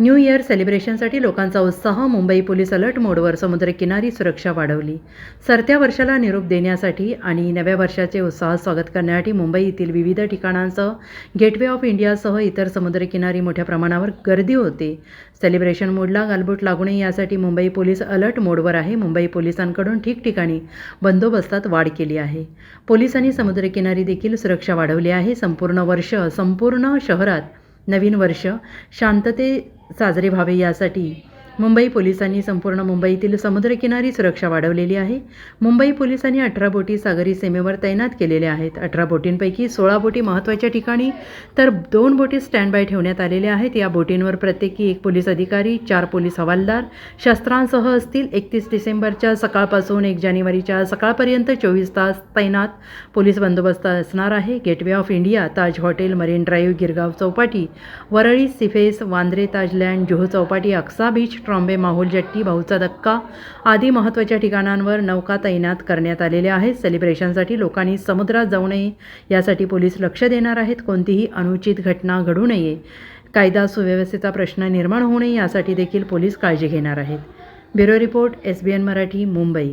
New year सेलिब्रेशनसाठी लोकांचा उत्साह Mumbai police alert मोडवर समुद्रकिनारी सुरक्षा वाढवली. सरत्या वर्षाला निरोप देण्यासाठी आणि नव्या वर्षाचे उत्साहात स्वागत करण्यासाठी मुंबई येथील विविध ठिकाणांसह गेटवे ऑफ इंडियासह इतर समुद्रकिनारी मोठ्या प्रमाणावर गर्दी होते. सेलिब्रेशन मोडला गालबोट लागू नये यासाठी मुंबई पोलीस अलर्ट मोडवर आहे. मुंबई पोलिसांकडून ठिकठिकाणी बंदोबस्तात वाढ केली आहे. पोलिसांनी समुद्रकिनारी देखील सुरक्षा वाढवली आहे. संपूर्ण वर्ष संपूर्ण शहरात नवीन वर्ष शांतते साजरे व्हावे यासाठी मुंबई पोलिसांनी संपूर्ण मुंबईतील समुद्रकिनारी सुरक्षा वाढवलेली आहे. मुंबई पोलिसांनी अठरा बोटी सागरी सीमेवर तैनात केलेल्या आहेत. अठरा बोटींपैकी सोळा बोटी महत्त्वाच्या ठिकाणी तर दोन बोटी स्टँड बाय ठेवण्यात आलेल्या आहेत. या बोटींवर प्रत्येकी एक पोलीस अधिकारी चार पोलीस हवालदार शस्त्रांसह असतील. एकतीस डिसेंबरच्या सकाळपासून एक जानेवारीच्या सकाळपर्यंत चोवीस तास तैनात पोलीस बंदोबस्त असणार आहे. Gateway of India Taj hotel marine drive Girgaon Chowpatty Worli sea face Vandre Taj Land Juhu Chowpatty Aksa beach Trombay Mahul jetty भाऊचा धक्का आदी महत्त्वाच्या ठिकाणांवर नौका तैनात करण्यात आलेल्या आहेत. सेलिब्रेशनसाठी लोकांनी समुद्रात जाऊ नये यासाठी पोलीस लक्ष देणार आहेत. कोणतीही अनुचित घटना घडू नये कायदा सुव्यवस्थेचा प्रश्न निर्माण होऊ नये यासाठी देखील पोलीस काळजी घेणार आहेत. Bureau report S B N Marathi Mumbai.